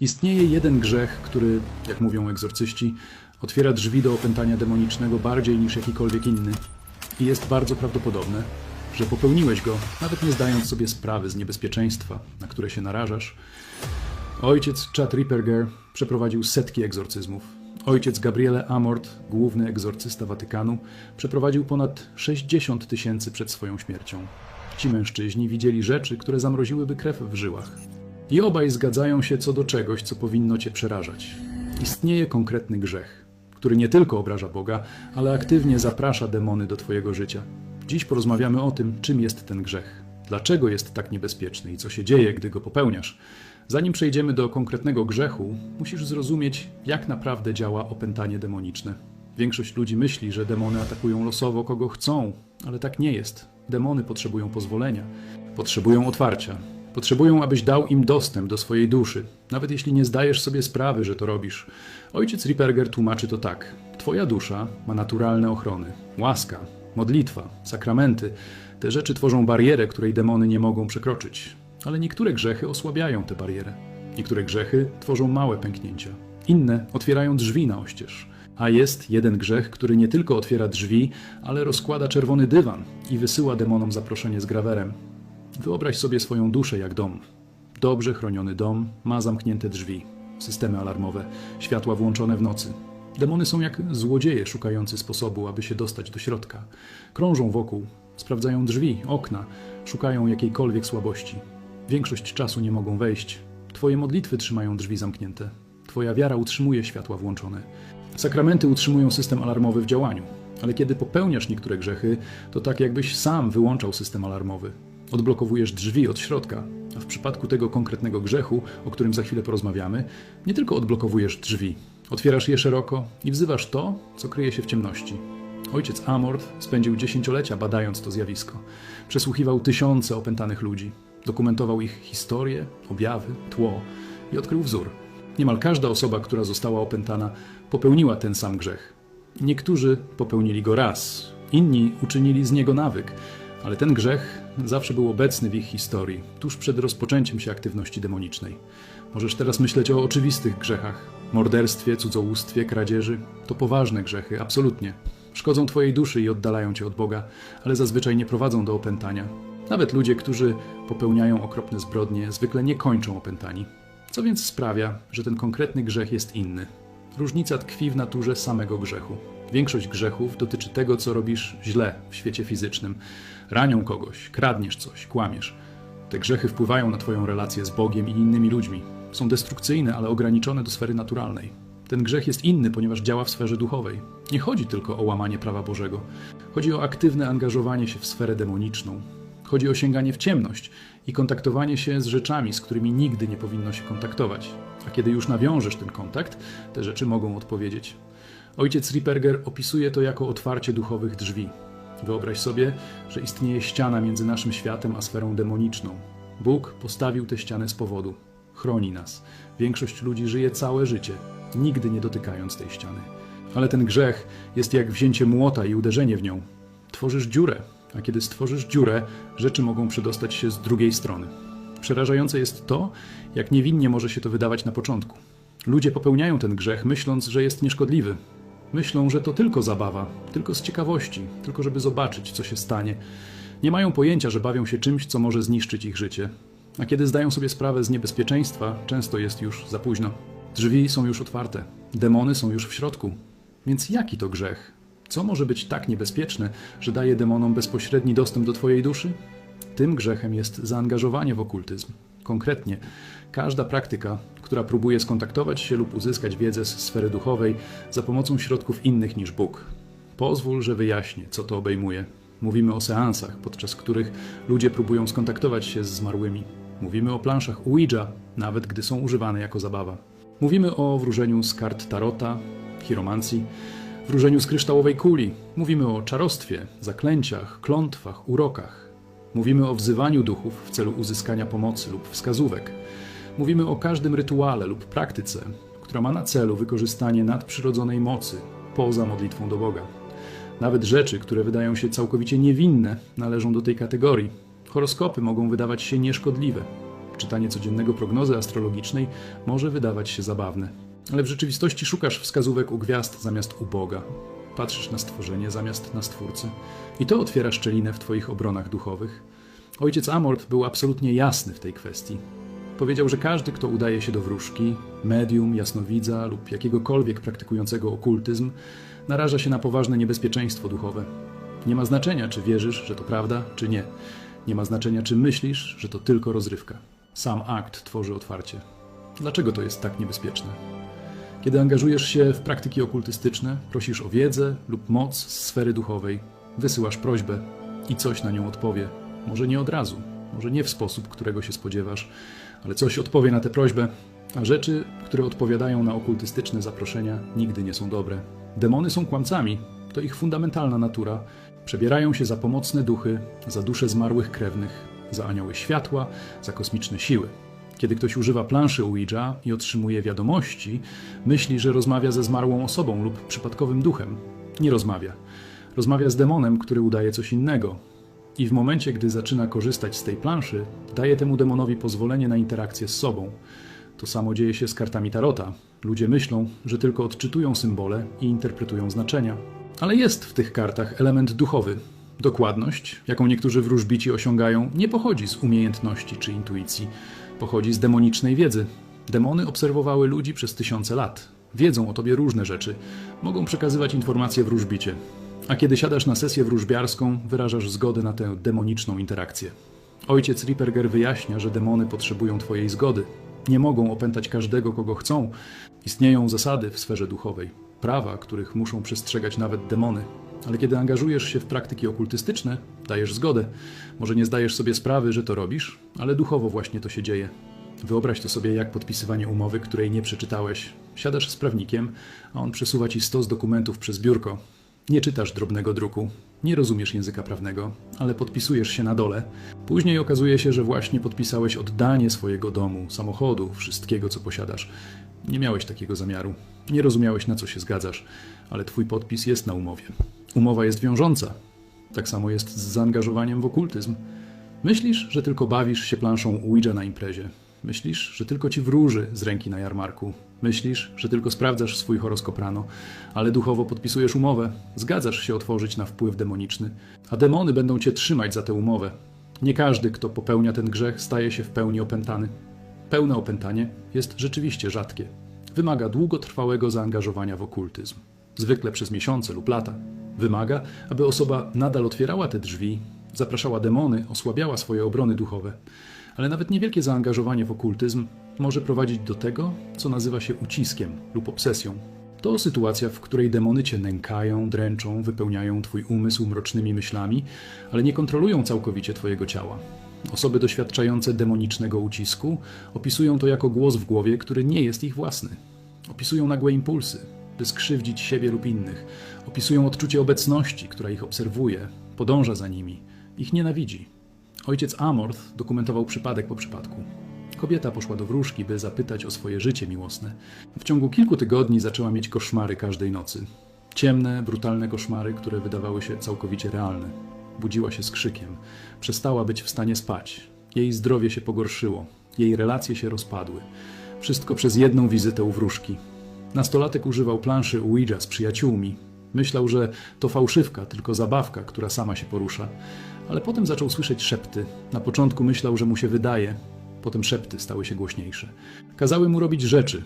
Istnieje jeden grzech, który, jak mówią egzorcyści, otwiera drzwi do opętania demonicznego bardziej niż jakikolwiek inny. I jest bardzo prawdopodobne, że popełniłeś go, nawet nie zdając sobie sprawy z niebezpieczeństwa, na które się narażasz. Ojciec Chad Ripperger przeprowadził setki egzorcyzmów. Ojciec Gabriele Amort, główny egzorcysta Watykanu, przeprowadził ponad 60 tysięcy przed swoją śmiercią. Ci mężczyźni widzieli rzeczy, które zamroziłyby krew w żyłach. I obaj zgadzają się co do czegoś, co powinno cię przerażać. Istnieje konkretny grzech, który nie tylko obraża Boga, ale aktywnie zaprasza demony do twojego życia. Dziś porozmawiamy o tym, czym jest ten grzech, dlaczego jest tak niebezpieczny i co się dzieje, gdy go popełniasz. Zanim przejdziemy do konkretnego grzechu, musisz zrozumieć, jak naprawdę działa opętanie demoniczne. Większość ludzi myśli, że demony atakują losowo kogo chcą, ale tak nie jest. Demony potrzebują pozwolenia, potrzebują otwarcia, Potrzebują, abyś dał im dostęp do swojej duszy, nawet jeśli nie zdajesz sobie sprawy, że to robisz. Ojciec Ripperger tłumaczy to tak. Twoja dusza ma naturalne ochrony. Łaska, modlitwa, sakramenty. Te rzeczy tworzą barierę, której demony nie mogą przekroczyć. Ale niektóre grzechy osłabiają tę barierę. Niektóre grzechy tworzą małe pęknięcia. Inne otwierają drzwi na oścież. A jest jeden grzech, który nie tylko otwiera drzwi, ale rozkłada czerwony dywan i wysyła demonom zaproszenie z grawerem. Wyobraź sobie swoją duszę jak dom. Dobrze chroniony dom ma zamknięte drzwi, systemy alarmowe, światła włączone w nocy. Demony są jak złodzieje szukający sposobu, aby się dostać do środka. Krążą wokół, sprawdzają drzwi, okna, szukają jakiejkolwiek słabości. Większość czasu nie mogą wejść. Twoje modlitwy trzymają drzwi zamknięte. Twoja wiara utrzymuje światła włączone. Sakramenty utrzymują system alarmowy w działaniu. Ale kiedy popełniasz niektóre grzechy, to tak jakbyś sam wyłączał system alarmowy. Odblokowujesz drzwi od środka, a w przypadku tego konkretnego grzechu, o którym za chwilę porozmawiamy, nie tylko odblokowujesz drzwi, otwierasz je szeroko i wzywasz to, co kryje się w ciemności. Ojciec Amort spędził dziesięciolecia badając to zjawisko. Przesłuchiwał tysiące opętanych ludzi, dokumentował ich historię, objawy, tło i odkrył wzór. Niemal każda osoba, która została opętana, popełniła ten sam grzech. Niektórzy popełnili go raz, inni uczynili z niego nawyk, ale ten grzech zawsze był obecny w ich historii, tuż przed rozpoczęciem się aktywności demonicznej. Możesz teraz myśleć o oczywistych grzechach. Morderstwie, cudzołóstwie, kradzieży to poważne grzechy, absolutnie. Szkodzą Twojej duszy i oddalają Cię od Boga, ale zazwyczaj nie prowadzą do opętania. Nawet ludzie, którzy popełniają okropne zbrodnie, zwykle nie kończą opętani. Co więc sprawia, że ten konkretny grzech jest inny? Różnica tkwi w naturze samego grzechu. Większość grzechów dotyczy tego, co robisz źle w świecie fizycznym. Ranią kogoś, kradniesz coś, kłamiesz. Te grzechy wpływają na Twoją relację z Bogiem i innymi ludźmi. Są destrukcyjne, ale ograniczone do sfery naturalnej. Ten grzech jest inny, ponieważ działa w sferze duchowej. Nie chodzi tylko o łamanie prawa Bożego. Chodzi o aktywne angażowanie się w sferę demoniczną. Chodzi o sięganie w ciemność i kontaktowanie się z rzeczami, z którymi nigdy nie powinno się kontaktować. A kiedy już nawiążesz ten kontakt, te rzeczy mogą odpowiedzieć. Ojciec Ripperger opisuje to jako otwarcie duchowych drzwi. Wyobraź sobie, że istnieje ściana między naszym światem a sferą demoniczną. Bóg postawił tę ścianę z powodu. Chroni nas. Większość ludzi żyje całe życie, nigdy nie dotykając tej ściany. Ale ten grzech jest jak wzięcie młota i uderzenie w nią. Tworzysz dziurę, a kiedy stworzysz dziurę, rzeczy mogą przedostać się z drugiej strony. Przerażające jest to, jak niewinnie może się to wydawać na początku. Ludzie popełniają ten grzech, myśląc, że jest nieszkodliwy, Myślą, że to tylko zabawa, tylko z ciekawości, tylko żeby zobaczyć, co się stanie. Nie mają pojęcia, że bawią się czymś, co może zniszczyć ich życie. A kiedy zdają sobie sprawę z niebezpieczeństwa, często jest już za późno. Drzwi są już otwarte, demony są już w środku. Więc jaki to grzech? Co może być tak niebezpieczne, że daje demonom bezpośredni dostęp do Twojej duszy? Tym grzechem jest zaangażowanie w okultyzm. Konkretnie, każda praktyka, która próbuje skontaktować się lub uzyskać wiedzę z sfery duchowej za pomocą środków innych niż Bóg. Pozwól, że wyjaśnię, co to obejmuje. Mówimy o seansach, podczas których ludzie próbują skontaktować się z zmarłymi. Mówimy o planszach Ouija, nawet gdy są używane jako zabawa. Mówimy o wróżeniu z kart tarota, chiromancji, wróżeniu z kryształowej kuli. Mówimy o czarostwie, zaklęciach, klątwach, urokach. Mówimy o wzywaniu duchów w celu uzyskania pomocy lub wskazówek. Mówimy o każdym rytuale lub praktyce, która ma na celu wykorzystanie nadprzyrodzonej mocy poza modlitwą do Boga. Nawet rzeczy, które wydają się całkowicie niewinne, należą do tej kategorii. Horoskopy mogą wydawać się nieszkodliwe. Czytanie codziennego prognozy astrologicznej może wydawać się zabawne, ale w rzeczywistości szukasz wskazówek u gwiazd zamiast u Boga. Patrzysz na stworzenie zamiast na stwórcę i to otwiera szczelinę w Twoich obronach duchowych. Ojciec Amort był absolutnie jasny w tej kwestii. Powiedział, że każdy, kto udaje się do wróżki, medium, jasnowidza lub jakiegokolwiek praktykującego okultyzm, naraża się na poważne niebezpieczeństwo duchowe. Nie ma znaczenia, czy wierzysz, że to prawda, czy nie. Nie ma znaczenia, czy myślisz, że to tylko rozrywka. Sam akt tworzy otwarcie. Dlaczego to jest tak niebezpieczne? Kiedy angażujesz się w praktyki okultystyczne, prosisz o wiedzę lub moc z sfery duchowej, wysyłasz prośbę i coś na nią odpowie. Może nie od razu, może nie w sposób, którego się spodziewasz, ale coś odpowie na tę prośbę, a rzeczy, które odpowiadają na okultystyczne zaproszenia, nigdy nie są dobre. Demony są kłamcami, to ich fundamentalna natura. Przebierają się za pomocne duchy, za dusze zmarłych krewnych, za anioły światła, za kosmiczne siły. Kiedy ktoś używa planszy Ouija i otrzymuje wiadomości, myśli, że rozmawia ze zmarłą osobą lub przypadkowym duchem. Nie rozmawia. Rozmawia z demonem, który udaje coś innego. I w momencie, gdy zaczyna korzystać z tej planszy, daje temu demonowi pozwolenie na interakcję z sobą. To samo dzieje się z kartami tarota. Ludzie myślą, że tylko odczytują symbole i interpretują znaczenia. Ale jest w tych kartach element duchowy. Dokładność, jaką niektórzy wróżbici osiągają, nie pochodzi z umiejętności czy intuicji. Pochodzi z demonicznej wiedzy. Demony obserwowały ludzi przez tysiące lat. Wiedzą o tobie różne rzeczy. Mogą przekazywać informacje wróżbicie. A kiedy siadasz na sesję wróżbiarską, wyrażasz zgodę na tę demoniczną interakcję. Ojciec Ripperger wyjaśnia, że demony potrzebują twojej zgody. Nie mogą opętać każdego, kogo chcą. Istnieją zasady w sferze duchowej, prawa, których muszą przestrzegać nawet demony. Ale kiedy angażujesz się w praktyki okultystyczne, dajesz zgodę. Może nie zdajesz sobie sprawy, że to robisz, ale duchowo właśnie to się dzieje. Wyobraź to sobie jak podpisywanie umowy, której nie przeczytałeś. Siadasz z prawnikiem, a on przesuwa ci stos dokumentów przez biurko. Nie czytasz drobnego druku, nie rozumiesz języka prawnego, ale podpisujesz się na dole. Później okazuje się, że właśnie podpisałeś oddanie swojego domu, samochodu, wszystkiego, co posiadasz. Nie miałeś takiego zamiaru. Nie rozumiałeś, na co się zgadzasz, ale twój podpis jest na umowie. Umowa jest wiążąca. Tak samo jest z zaangażowaniem w okultyzm. Myślisz, że tylko bawisz się planszą Ouija na imprezie. Myślisz, że tylko ci wróży z ręki na jarmarku. Myślisz, że tylko sprawdzasz swój horoskop rano, ale duchowo podpisujesz umowę. Zgadzasz się otworzyć na wpływ demoniczny, a demony będą cię trzymać za tę umowę. Nie każdy, kto popełnia ten grzech, staje się w pełni opętany. Pełne opętanie jest rzeczywiście rzadkie. Wymaga długotrwałego zaangażowania w okultyzm, zwykle przez miesiące lub lata. Wymaga, aby osoba nadal otwierała te drzwi, zapraszała demony, osłabiała swoje obrony duchowe. Ale nawet niewielkie zaangażowanie w okultyzm może prowadzić do tego, co nazywa się uciskiem lub obsesją. To sytuacja, w której demony cię nękają, dręczą, wypełniają twój umysł mrocznymi myślami, ale nie kontrolują całkowicie twojego ciała. Osoby doświadczające demonicznego ucisku opisują to jako głos w głowie, który nie jest ich własny. Opisują nagłe impulsy, by skrzywdzić siebie lub innych. Opisują odczucie obecności, która ich obserwuje, podąża za nimi, ich nienawidzi. Ojciec Amorth dokumentował przypadek po przypadku. Kobieta poszła do wróżki, by zapytać o swoje życie miłosne. W ciągu kilku tygodni zaczęła mieć koszmary każdej nocy. Ciemne, brutalne koszmary, które wydawały się całkowicie realne. Budziła się z krzykiem. Przestała być w stanie spać. Jej zdrowie się pogorszyło. Jej relacje się rozpadły. Wszystko przez jedną wizytę u wróżki. Nastolatek używał planszy Ouija z przyjaciółmi. Myślał, że to fałszywka, tylko zabawka, która sama się porusza. Ale potem zaczął słyszeć szepty. Na początku myślał, że mu się wydaje. Potem szepty stały się głośniejsze. Kazały mu robić rzeczy,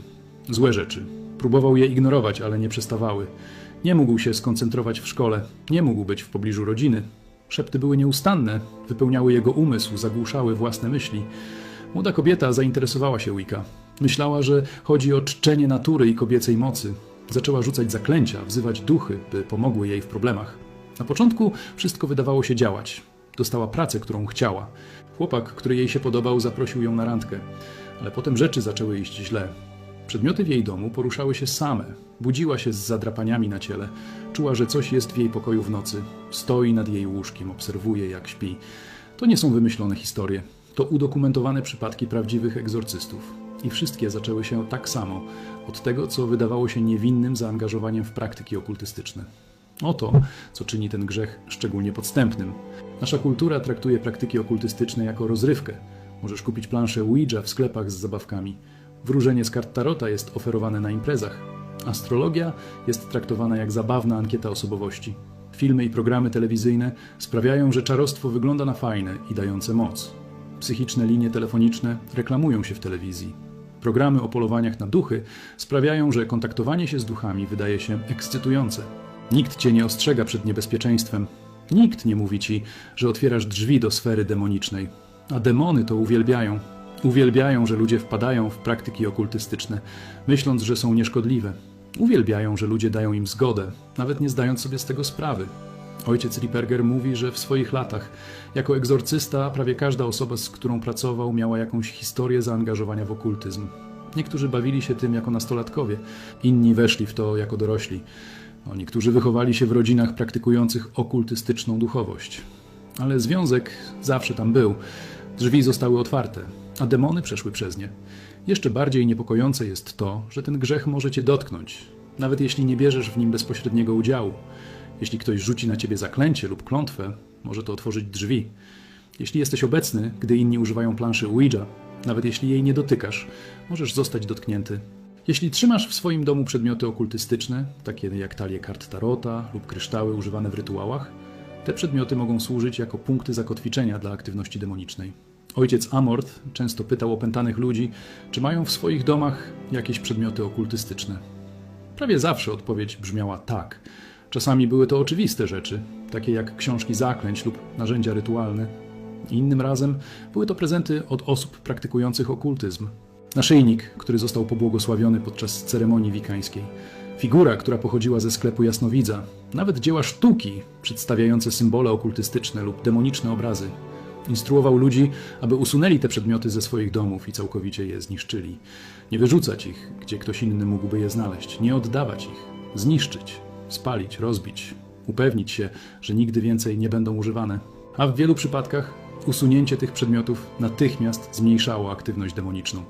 złe rzeczy. Próbował je ignorować, ale nie przestawały. Nie mógł się skoncentrować w szkole, nie mógł być w pobliżu rodziny. Szepty były nieustanne, wypełniały jego umysł, zagłuszały własne myśli. Młoda kobieta zainteresowała się Wicca. Myślała, że chodzi o czczenie natury i kobiecej mocy. Zaczęła rzucać zaklęcia, wzywać duchy, by pomogły jej w problemach. Na początku wszystko wydawało się działać. Dostała pracę, którą chciała. Chłopak, który jej się podobał, zaprosił ją na randkę, ale potem rzeczy zaczęły iść źle. Przedmioty w jej domu poruszały się same. Budziła się z zadrapaniami na ciele. Czuła, że coś jest w jej pokoju w nocy. Stoi nad jej łóżkiem, obserwuje, jak śpi. To nie są wymyślone historie. To udokumentowane przypadki prawdziwych egzorcystów. I wszystkie zaczęły się tak samo, od tego, co wydawało się niewinnym zaangażowaniem w praktyki okultystyczne. Oto, co czyni ten grzech szczególnie podstępnym. Nasza kultura traktuje praktyki okultystyczne jako rozrywkę. Możesz kupić planszę Ouija w sklepach z zabawkami. Wróżenie z kart Tarota jest oferowane na imprezach. Astrologia jest traktowana jak zabawna ankieta osobowości. Filmy i programy telewizyjne sprawiają, że czarostwo wygląda na fajne i dające moc. Psychiczne linie telefoniczne reklamują się w telewizji. Programy o polowaniach na duchy sprawiają, że kontaktowanie się z duchami wydaje się ekscytujące. Nikt cię nie ostrzega przed niebezpieczeństwem. Nikt nie mówi ci, że otwierasz drzwi do sfery demonicznej. A demony to uwielbiają. Uwielbiają, że ludzie wpadają w praktyki okultystyczne, myśląc, że są nieszkodliwe. Uwielbiają, że ludzie dają im zgodę, nawet nie zdając sobie z tego sprawy. Ojciec Ripperger mówi, że w swoich latach, jako egzorcysta, prawie każda osoba, z którą pracował, miała jakąś historię zaangażowania w okultyzm. Niektórzy bawili się tym jako nastolatkowie, inni weszli w to jako dorośli. No, niektórzy wychowali się w rodzinach praktykujących okultystyczną duchowość. Ale związek zawsze tam był. Drzwi zostały otwarte, a demony przeszły przez nie. Jeszcze bardziej niepokojące jest to, że ten grzech może cię dotknąć, nawet jeśli nie bierzesz w nim bezpośredniego udziału. Jeśli ktoś rzuci na ciebie zaklęcie lub klątwę, może to otworzyć drzwi. Jeśli jesteś obecny, gdy inni używają planszy Ouija, nawet jeśli jej nie dotykasz, możesz zostać dotknięty. Jeśli trzymasz w swoim domu przedmioty okultystyczne, takie jak talie kart tarota lub kryształy używane w rytuałach, te przedmioty mogą służyć jako punkty zakotwiczenia dla aktywności demonicznej. Ojciec Amort często pytał opętanych ludzi, czy mają w swoich domach jakieś przedmioty okultystyczne. Prawie zawsze odpowiedź brzmiała tak. Czasami były to oczywiste rzeczy, takie jak książki zaklęć lub narzędzia rytualne. Innym razem były to prezenty od osób praktykujących okultyzm. Naszyjnik, który został pobłogosławiony podczas ceremonii wikańskiej. Figura, która pochodziła ze sklepu jasnowidza. Nawet dzieła sztuki przedstawiające symbole okultystyczne lub demoniczne obrazy. Instruował ludzi, aby usunęli te przedmioty ze swoich domów i całkowicie je zniszczyli. Nie wyrzucać ich, gdzie ktoś inny mógłby je znaleźć, nie oddawać ich, zniszczyć, spalić, rozbić, upewnić się, że nigdy więcej nie będą używane. A w wielu przypadkach usunięcie tych przedmiotów natychmiast zmniejszało aktywność demoniczną.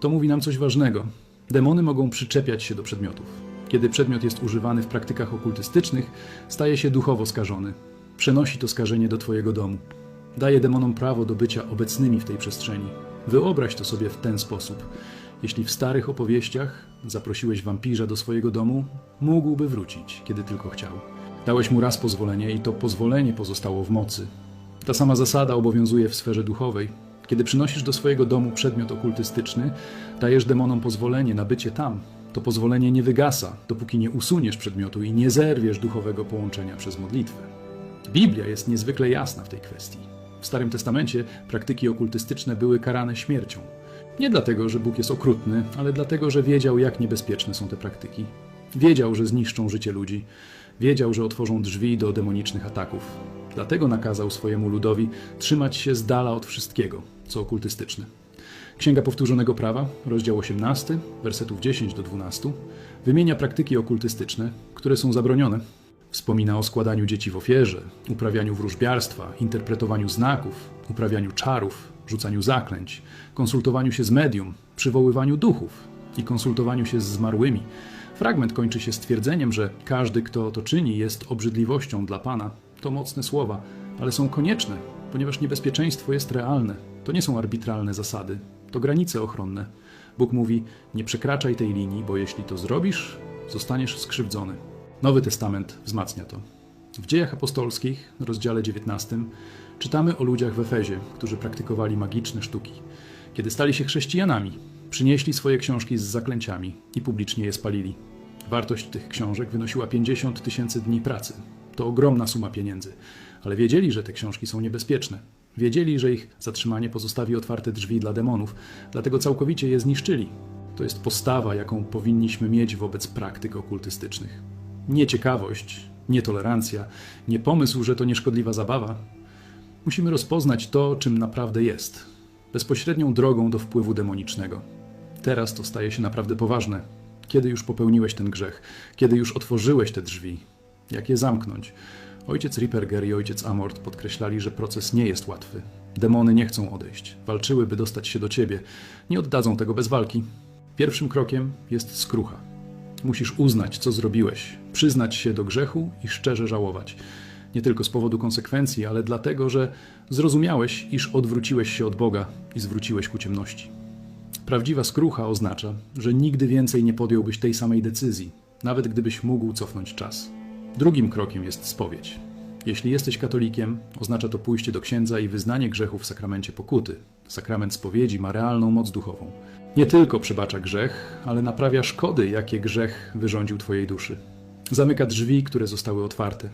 To mówi nam coś ważnego. Demony mogą przyczepiać się do przedmiotów. Kiedy przedmiot jest używany w praktykach okultystycznych, staje się duchowo skażony. Przenosi to skażenie do Twojego domu. Daje demonom prawo do bycia obecnymi w tej przestrzeni. Wyobraź to sobie w ten sposób. Jeśli w starych opowieściach zaprosiłeś wampirza do swojego domu, mógłby wrócić, kiedy tylko chciał. Dałeś mu raz pozwolenie i to pozwolenie pozostało w mocy. Ta sama zasada obowiązuje w sferze duchowej. Kiedy przynosisz do swojego domu przedmiot okultystyczny, dajesz demonom pozwolenie na bycie tam. To pozwolenie nie wygasa, dopóki nie usuniesz przedmiotu i nie zerwiesz duchowego połączenia przez modlitwę. Biblia jest niezwykle jasna w tej kwestii. W Starym Testamencie praktyki okultystyczne były karane śmiercią. Nie dlatego, że Bóg jest okrutny, ale dlatego, że wiedział, jak niebezpieczne są te praktyki. Wiedział, że zniszczą życie ludzi. Wiedział, że otworzą drzwi do demonicznych ataków. Dlatego nakazał swojemu ludowi trzymać się z dala od wszystkiego, co okultystyczne. Księga Powtórzonego Prawa, rozdział 18, wersetów 10 do 12, wymienia praktyki okultystyczne, które są zabronione. Wspomina o składaniu dzieci w ofierze, uprawianiu wróżbiarstwa, interpretowaniu znaków, uprawianiu czarów, rzucaniu zaklęć, konsultowaniu się z medium, przywoływaniu duchów i konsultowaniu się z zmarłymi. Fragment kończy się stwierdzeniem, że każdy, kto to czyni, jest obrzydliwością dla Pana. To mocne słowa, ale są konieczne, ponieważ niebezpieczeństwo jest realne. To nie są arbitralne zasady, to granice ochronne. Bóg mówi: Nie przekraczaj tej linii, bo jeśli to zrobisz, zostaniesz skrzywdzony. Nowy Testament wzmacnia to. W Dziejach Apostolskich, rozdziale 19, czytamy o ludziach w Efezie, którzy praktykowali magiczne sztuki. Kiedy stali się chrześcijanami, przynieśli swoje książki z zaklęciami i publicznie je spalili. Wartość tych książek wynosiła 50 tysięcy dni pracy. To ogromna suma pieniędzy, ale wiedzieli, że te książki są niebezpieczne. Wiedzieli, że ich zatrzymanie pozostawi otwarte drzwi dla demonów, dlatego całkowicie je zniszczyli. To jest postawa, jaką powinniśmy mieć wobec praktyk okultystycznych. Nie ciekawość, nie tolerancja, nie pomysł, że to nieszkodliwa zabawa. Musimy rozpoznać to, czym naprawdę jest bezpośrednią drogą do wpływu demonicznego. Teraz to staje się naprawdę poważne. Kiedy już popełniłeś ten grzech? Kiedy już otworzyłeś te drzwi? Jak je zamknąć? Ojciec Ripperger i ojciec Amort podkreślali, że proces nie jest łatwy. Demony nie chcą odejść. Walczyły, by dostać się do ciebie. Nie oddadzą tego bez walki. Pierwszym krokiem jest skrucha. Musisz uznać, co zrobiłeś, przyznać się do grzechu i szczerze żałować. Nie tylko z powodu konsekwencji, ale dlatego, że zrozumiałeś, iż odwróciłeś się od Boga i zwróciłeś ku ciemności. Prawdziwa skrucha oznacza, że nigdy więcej nie podjąłbyś tej samej decyzji, nawet gdybyś mógł cofnąć czas. Drugim krokiem jest spowiedź. Jeśli jesteś katolikiem, oznacza to pójście do księdza i wyznanie grzechu w sakramencie pokuty. Sakrament spowiedzi ma realną moc duchową. Nie tylko przebacza grzech, ale naprawia szkody, jakie grzech wyrządził Twojej duszy. Zamyka drzwi, które zostały otwarte.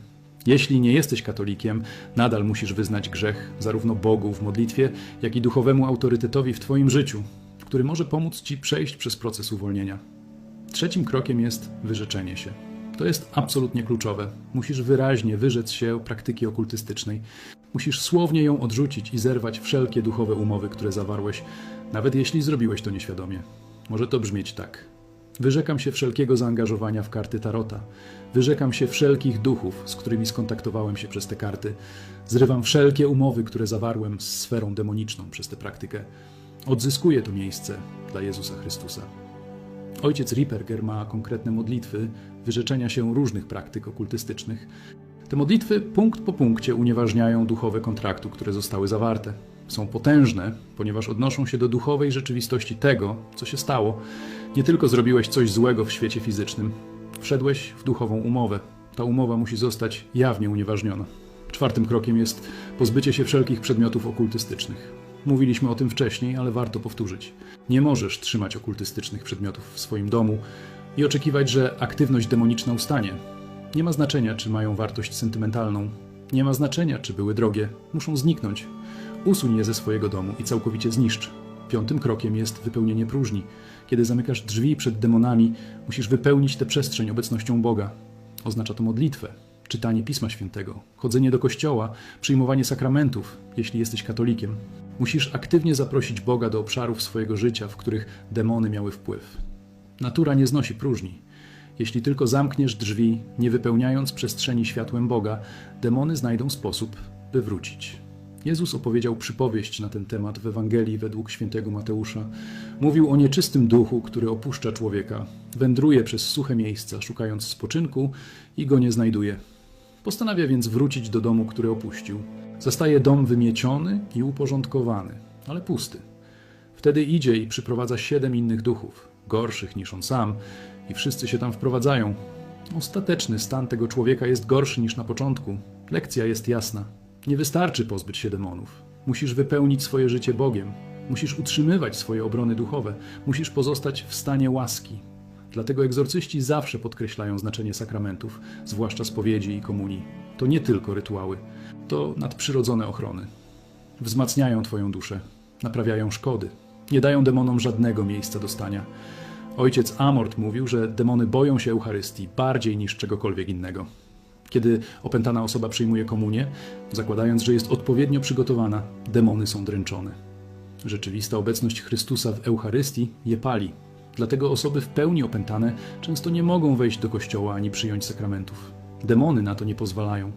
Jeśli nie jesteś katolikiem, nadal musisz wyznać grzech zarówno Bogu w modlitwie, jak i duchowemu autorytetowi w Twoim życiu, który może pomóc Ci przejść przez proces uwolnienia. Trzecim krokiem jest wyrzeczenie się. To jest absolutnie kluczowe. Musisz wyraźnie wyrzec się praktyki okultystycznej. Musisz słownie ją odrzucić i zerwać wszelkie duchowe umowy, które zawarłeś, nawet jeśli zrobiłeś to nieświadomie. Może to brzmieć tak. Wyrzekam się wszelkiego zaangażowania w karty Tarota. Wyrzekam się wszelkich duchów, z którymi skontaktowałem się przez te karty. Zrywam wszelkie umowy, które zawarłem z sferą demoniczną przez tę praktykę. Odzyskuję to miejsce dla Jezusa Chrystusa. Ojciec Ripperger ma konkretne modlitwy wyrzeczenia się różnych praktyk okultystycznych. Te modlitwy punkt po punkcie unieważniają duchowe kontraktu, które zostały zawarte. Są potężne, ponieważ odnoszą się do duchowej rzeczywistości tego, co się stało. Nie tylko zrobiłeś coś złego w świecie fizycznym, wszedłeś w duchową umowę. Ta umowa musi zostać jawnie unieważniona. Czwartym krokiem jest pozbycie się wszelkich przedmiotów okultystycznych. Mówiliśmy o tym wcześniej, ale warto powtórzyć. Nie możesz trzymać okultystycznych przedmiotów w swoim domu i oczekiwać, że aktywność demoniczna ustanie. Nie ma znaczenia, czy mają wartość sentymentalną. Nie ma znaczenia, czy były drogie. Muszą zniknąć. Usuń je ze swojego domu i całkowicie zniszcz. Piątym krokiem jest wypełnienie próżni. Kiedy zamykasz drzwi przed demonami, musisz wypełnić tę przestrzeń obecnością Boga. Oznacza to modlitwę, czytanie Pisma Świętego, chodzenie do kościoła, przyjmowanie sakramentów, jeśli jesteś katolikiem. Musisz aktywnie zaprosić Boga do obszarów swojego życia, w których demony miały wpływ. Natura nie znosi próżni. Jeśli tylko zamkniesz drzwi, nie wypełniając przestrzeni światłem Boga, demony znajdą sposób, by wrócić. Jezus opowiedział przypowieść na ten temat w Ewangelii według świętego Mateusza. Mówił o nieczystym duchu, który opuszcza człowieka, wędruje przez suche miejsca, szukając spoczynku i go nie znajduje. Postanawia więc wrócić do domu, który opuścił. Zastaje dom wymieciony i uporządkowany, ale pusty. Wtedy idzie i przyprowadza siedem innych duchów, gorszych niż on sam, i wszyscy się tam wprowadzają. Ostateczny stan tego człowieka jest gorszy niż na początku. Lekcja jest jasna. Nie wystarczy pozbyć się demonów. Musisz wypełnić swoje życie Bogiem. Musisz utrzymywać swoje obrony duchowe. Musisz pozostać w stanie łaski. Dlatego egzorcyści zawsze podkreślają znaczenie sakramentów, zwłaszcza spowiedzi i komunii. To nie tylko rytuały, to nadprzyrodzone ochrony. Wzmacniają Twoją duszę, naprawiają szkody, nie dają demonom żadnego miejsca do stania. Ojciec Amort mówił, że demony boją się Eucharystii bardziej niż czegokolwiek innego. Kiedy opętana osoba przyjmuje komunię, zakładając, że jest odpowiednio przygotowana, demony są dręczone. Rzeczywista obecność Chrystusa w Eucharystii je pali. Dlatego osoby w pełni opętane często nie mogą wejść do kościoła ani przyjąć sakramentów. Demony na to nie pozwalają.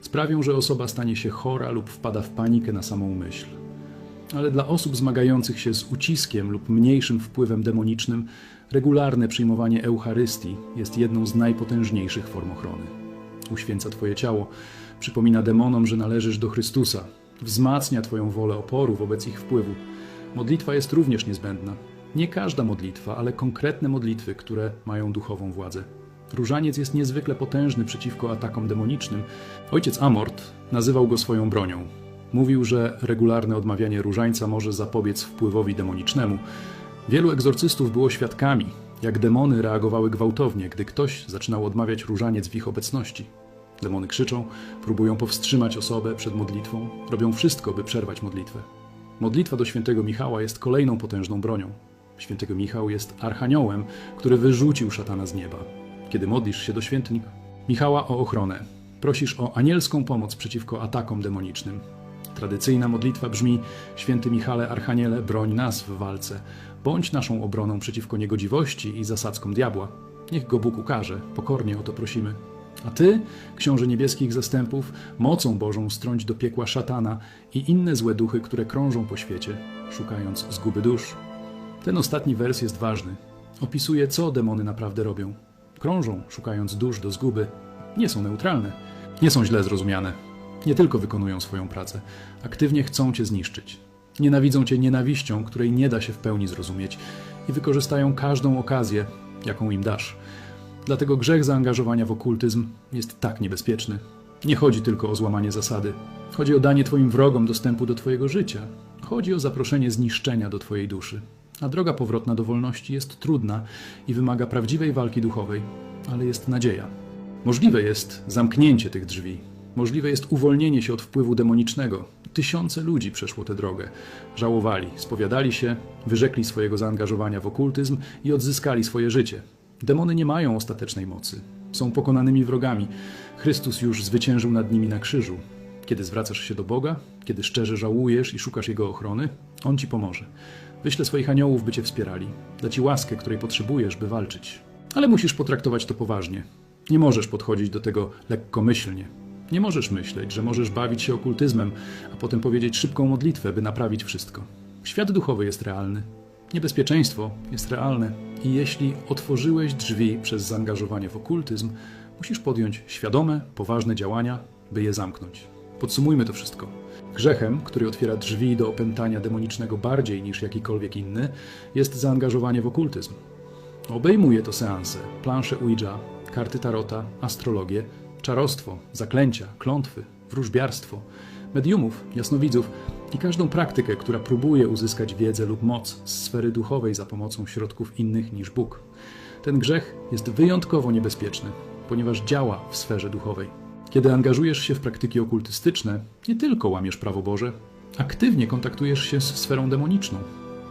Sprawią, że osoba stanie się chora lub wpada w panikę na samą myśl. Ale dla osób zmagających się z uciskiem lub mniejszym wpływem demonicznym, regularne przyjmowanie Eucharystii jest jedną z najpotężniejszych form ochrony. Uświęca Twoje ciało, przypomina demonom, że należysz do Chrystusa, wzmacnia Twoją wolę oporu wobec ich wpływu. Modlitwa jest również niezbędna. Nie każda modlitwa, ale konkretne modlitwy, które mają duchową władzę. Różaniec jest niezwykle potężny przeciwko atakom demonicznym. Ojciec Amort nazywał go swoją bronią. Mówił, że regularne odmawianie różańca może zapobiec wpływowi demonicznemu. Wielu egzorcystów było świadkami, jak demony reagowały gwałtownie, gdy ktoś zaczynał odmawiać różaniec w ich obecności. Demony krzyczą, próbują powstrzymać osobę przed modlitwą, robią wszystko, by przerwać modlitwę. Modlitwa do świętego Michała jest kolejną potężną bronią. Świętego Michał jest archaniołem, który wyrzucił szatana z nieba. Kiedy modlisz się do świętnik Michała o ochronę, prosisz o anielską pomoc przeciwko atakom demonicznym. Tradycyjna modlitwa brzmi: Święty Michale, Archaniele, broń nas w walce. Bądź naszą obroną przeciwko niegodziwości i zasadzkom diabła. Niech go Bóg ukaże, pokornie o to prosimy. A ty, książę niebieskich zastępów, mocą Bożą strąć do piekła szatana i inne złe duchy, które krążą po świecie, szukając zguby dusz. Ten ostatni wers jest ważny. Opisuje, co demony naprawdę robią. Krążą, szukając dusz do zguby. Nie są neutralne. Nie są źle zrozumiane. Nie tylko wykonują swoją pracę, aktywnie chcą cię zniszczyć. Nienawidzą cię nienawiścią, której nie da się w pełni zrozumieć i wykorzystają każdą okazję, jaką im dasz. Dlatego grzech zaangażowania w okultyzm jest tak niebezpieczny. Nie chodzi tylko o złamanie zasady. Chodzi o danie Twoim wrogom dostępu do Twojego życia. Chodzi o zaproszenie zniszczenia do Twojej duszy. A droga powrotna do wolności jest trudna i wymaga prawdziwej walki duchowej, ale jest nadzieja. Możliwe jest zamknięcie tych drzwi. Możliwe jest uwolnienie się od wpływu demonicznego. Tysiące ludzi przeszło tę drogę. Żałowali, spowiadali się, wyrzekli swojego zaangażowania w okultyzm i odzyskali swoje życie. Demony nie mają ostatecznej mocy. Są pokonanymi wrogami. Chrystus już zwyciężył nad nimi na krzyżu. Kiedy zwracasz się do Boga, kiedy szczerze żałujesz i szukasz Jego ochrony, On ci pomoże. Wyśle swoich aniołów, by cię wspierali. Da ci łaskę, której potrzebujesz, by walczyć. Ale musisz potraktować to poważnie. Nie możesz podchodzić do tego lekkomyślnie. Nie możesz myśleć, że możesz bawić się okultyzmem, a potem powiedzieć szybką modlitwę, by naprawić wszystko. Świat duchowy jest realny. Niebezpieczeństwo jest realne. I jeśli otworzyłeś drzwi przez zaangażowanie w okultyzm, musisz podjąć świadome, poważne działania, by je zamknąć. Podsumujmy to wszystko. Grzechem, który otwiera drzwi do opętania demonicznego bardziej niż jakikolwiek inny, jest zaangażowanie w okultyzm. Obejmuje to seanse, plansze Ouija, karty tarota, astrologię, czarostwo, zaklęcia, klątwy, wróżbiarstwo, mediumów, jasnowidzów i każdą praktykę, która próbuje uzyskać wiedzę lub moc z sfery duchowej za pomocą środków innych niż Bóg. Ten grzech jest wyjątkowo niebezpieczny, ponieważ działa w sferze duchowej. Kiedy angażujesz się w praktyki okultystyczne, nie tylko łamiesz prawo Boże, aktywnie kontaktujesz się z sferą demoniczną.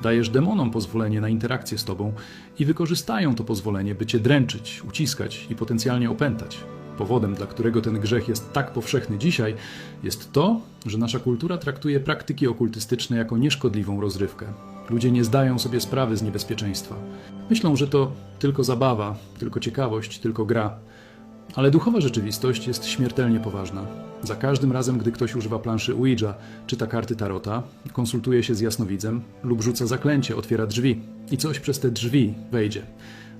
Dajesz demonom pozwolenie na interakcję z tobą i wykorzystają to pozwolenie, by cię dręczyć, uciskać i potencjalnie opętać. Powodem, dla którego ten grzech jest tak powszechny dzisiaj, jest to, że nasza kultura traktuje praktyki okultystyczne jako nieszkodliwą rozrywkę. Ludzie nie zdają sobie sprawy z niebezpieczeństwa. Myślą, że to tylko zabawa, tylko ciekawość, tylko gra. Ale duchowa rzeczywistość jest śmiertelnie poważna. Za każdym razem, gdy ktoś używa planszy Ouija, czyta karty tarota, konsultuje się z jasnowidzem lub rzuca zaklęcie, otwiera drzwi i coś przez te drzwi wejdzie.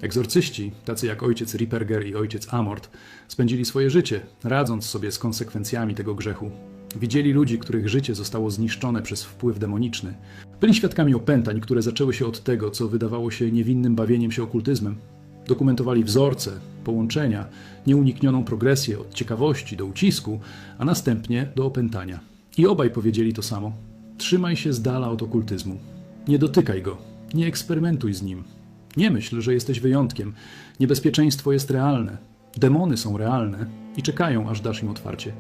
Egzorcyści, tacy jak ojciec Ripperger i ojciec Amort, spędzili swoje życie, radząc sobie z konsekwencjami tego grzechu. Widzieli ludzi, których życie zostało zniszczone przez wpływ demoniczny. Byli świadkami opętań, które zaczęły się od tego, co wydawało się niewinnym bawieniem się okultyzmem. Dokumentowali wzorce, połączenia, nieuniknioną progresję od ciekawości do ucisku, a następnie do opętania. I obaj powiedzieli to samo. Trzymaj się z dala od okultyzmu. Nie dotykaj go, nie eksperymentuj z nim. Nie myśl, że jesteś wyjątkiem. Niebezpieczeństwo jest realne. Demony są realne i czekają, aż dasz im otwarcie.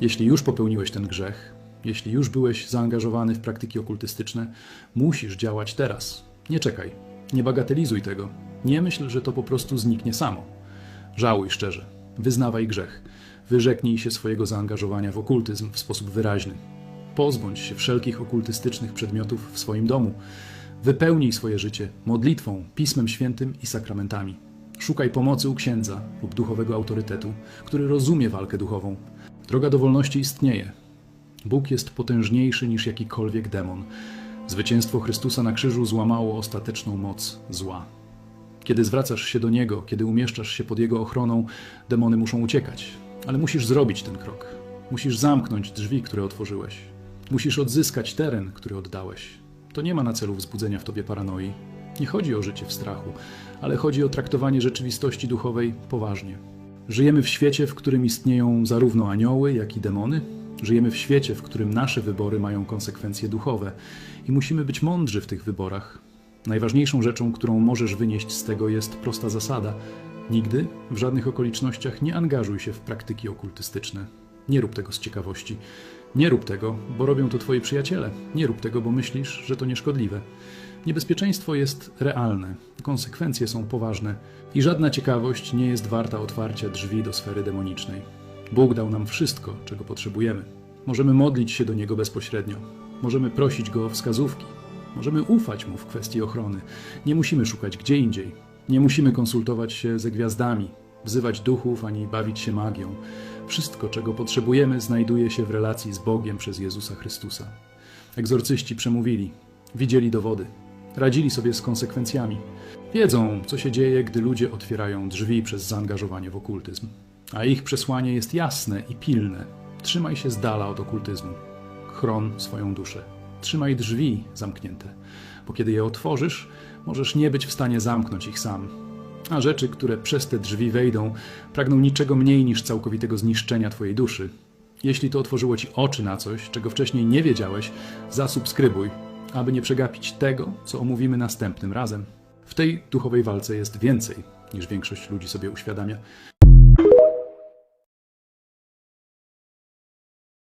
Jeśli już popełniłeś ten grzech, jeśli już byłeś zaangażowany w praktyki okultystyczne, musisz działać teraz. Nie czekaj, nie bagatelizuj tego. Nie myśl, że to po prostu zniknie samo. Żałuj szczerze, wyznawaj grzech, wyrzeknij się swojego zaangażowania w okultyzm w sposób wyraźny. Pozbądź się wszelkich okultystycznych przedmiotów w swoim domu. Wypełnij swoje życie modlitwą, pismem świętym i sakramentami. Szukaj pomocy u księdza lub duchowego autorytetu, który rozumie walkę duchową. Droga do wolności istnieje. Bóg jest potężniejszy niż jakikolwiek demon. Zwycięstwo Chrystusa na krzyżu złamało ostateczną moc zła. Kiedy zwracasz się do Niego, kiedy umieszczasz się pod Jego ochroną, demony muszą uciekać. Ale musisz zrobić ten krok. Musisz zamknąć drzwi, które otworzyłeś. Musisz odzyskać teren, który oddałeś. To nie ma na celu wzbudzenia w tobie paranoi. Nie chodzi o życie w strachu, ale chodzi o traktowanie rzeczywistości duchowej poważnie. Żyjemy w świecie, w którym istnieją zarówno anioły, jak i demony. Żyjemy w świecie, w którym nasze wybory mają konsekwencje duchowe i musimy być mądrzy w tych wyborach. Najważniejszą rzeczą, którą możesz wynieść z tego, jest prosta zasada: nigdy, w żadnych okolicznościach nie angażuj się w praktyki okultystyczne. Nie rób tego z ciekawości. Nie rób tego, bo robią to twoi przyjaciele. Nie rób tego, bo myślisz, że to nieszkodliwe. Niebezpieczeństwo jest realne, konsekwencje są poważne i żadna ciekawość nie jest warta otwarcia drzwi do sfery demonicznej. Bóg dał nam wszystko, czego potrzebujemy. Możemy modlić się do Niego bezpośrednio. Możemy prosić Go o wskazówki. Możemy ufać Mu w kwestii ochrony. Nie musimy szukać gdzie indziej. Nie musimy konsultować się ze gwiazdami, wzywać duchów ani bawić się magią. Wszystko, czego potrzebujemy, znajduje się w relacji z Bogiem przez Jezusa Chrystusa. Egzorcyści przemówili, widzieli dowody, radzili sobie z konsekwencjami. Wiedzą, co się dzieje, gdy ludzie otwierają drzwi przez zaangażowanie w okultyzm. A ich przesłanie jest jasne i pilne. Trzymaj się z dala od okultyzmu. Chron swoją duszę. Trzymaj drzwi zamknięte, bo kiedy je otworzysz, możesz nie być w stanie zamknąć ich sam. A rzeczy, które przez te drzwi wejdą, pragną niczego mniej niż całkowitego zniszczenia twojej duszy. Jeśli to otworzyło ci oczy na coś, czego wcześniej nie wiedziałeś, zasubskrybuj, aby nie przegapić tego, co omówimy następnym razem. W tej duchowej walce jest więcej, niż większość ludzi sobie uświadamia.